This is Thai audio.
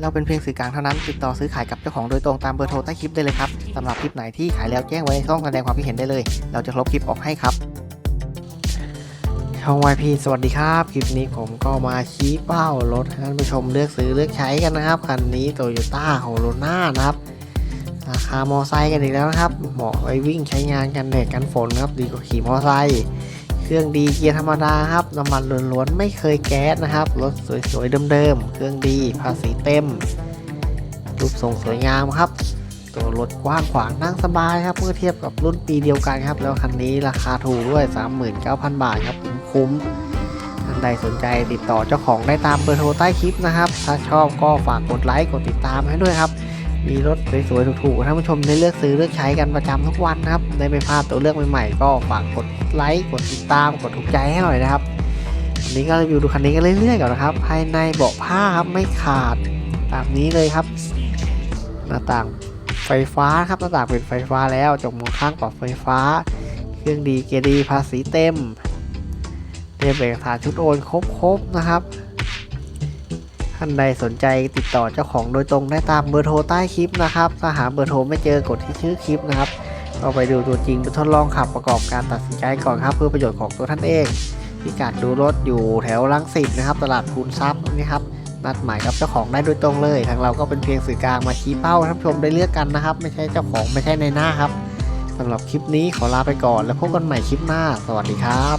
เราเป็นเพียงสื่อกลางเท่านั้น ติดต่อซื้อขายกับเจ้าของโดยตรงตามเบอร์โทรใต้คลิปได้เลยครับสำหรับคลิปไหนที่ขายแล้วแจ้งไว้ในช่องแสดงความคิดเห็นได้เลย เราจะลบคลิปออกให้ครับช่องวายพีสวัสดีครับ คลิปนี้ผมก็มาชี้เป้ารถให้ท่านผู้ชมเลือกซื้อเลือกใช้กันนะครับ คันนี้โตโยต้าโฮโลนานะครับ ราคามอไซค์กันอีกแล้วนะครับ เหมาะไว้วิ่งใช้งานกันแดดกันฝนครับ ดีกว่าขี่มอไซค์ เครื่องดีเกียร์ธรรมดาครับน้ำมันล้วนๆไม่เคยแก๊สนะครับรถสวยๆเดิมๆเครื่องดีภาษีเต็ม รูปทรงสวยงามครับ ตัวรถกว้างขวางนั่งสบายครับเมื่อเทียบกับรุ่นปีเดียวกันครับ แล้วคันนี้ราคาถูกด้วย 39,000 บาทครับคุ้มท่านใดสนใจติดต่อเจ้าของได้ตามเบอร์โทรใต้คลิปนะครับ ถ้าชอบก็ฝากกดไลค์กดติดตามให้ด้วยครับ มีรถสวยๆถูกๆท่านผู้ชมได้เลือกซื้อเลือกใช้กันประจำทุกวันนะครับได้ไม่พลาดตัวเลือกใหม่ๆก็ฝากกดไลค์กดติดตามกดถูกใจให้หน่อยนะครับวันนี้ก็รีวิวดูคันนี้กันเรื่อยๆก่อนนะครับ ภายในเบาะผ้าครับไม่ขาดตามนี้เลยครับ หน้าต่างไฟฟ้าครับหน้าต่างเป็นไฟฟ้าแล้วจกมองข้างปรับไฟฟ้า เครื่องดีเกียร์ดีภาษีเต็มเตรียมเอกสารชุดโอนครบๆนะครับ ท่านใดสนใจติดต่อเจ้าของโดยตรงได้ตามเบอร์โทรใต้คลิปนะครับ ถ้าหาเบอร์โทรไม่เจอกดที่ชื่อคลิปนะครับก็ไปดูตัวจริงไปทดลองขับประกอบการตัดสินใจก่อนครับเพื่อประโยชน์ของตัวท่านเองพิกัดดูรถอยู่แถวลังสิตนะครับ ตลาดพูนทรัพย์นี่ครับนัดหมายกับเจ้าของได้โดยตรงเลย ทางเราก็เป็นเพียงสื่อกลางมาชี้เป้าท่านผู้ชมได้เลือกกันนะครับ ไม่ใช่เจ้าของไม่ใช่ในหน้าครับสำหรับคลิปนี้ขอลาไปก่อน แล้วพบกันใหม่คลิปหน้า สวัสดีครับ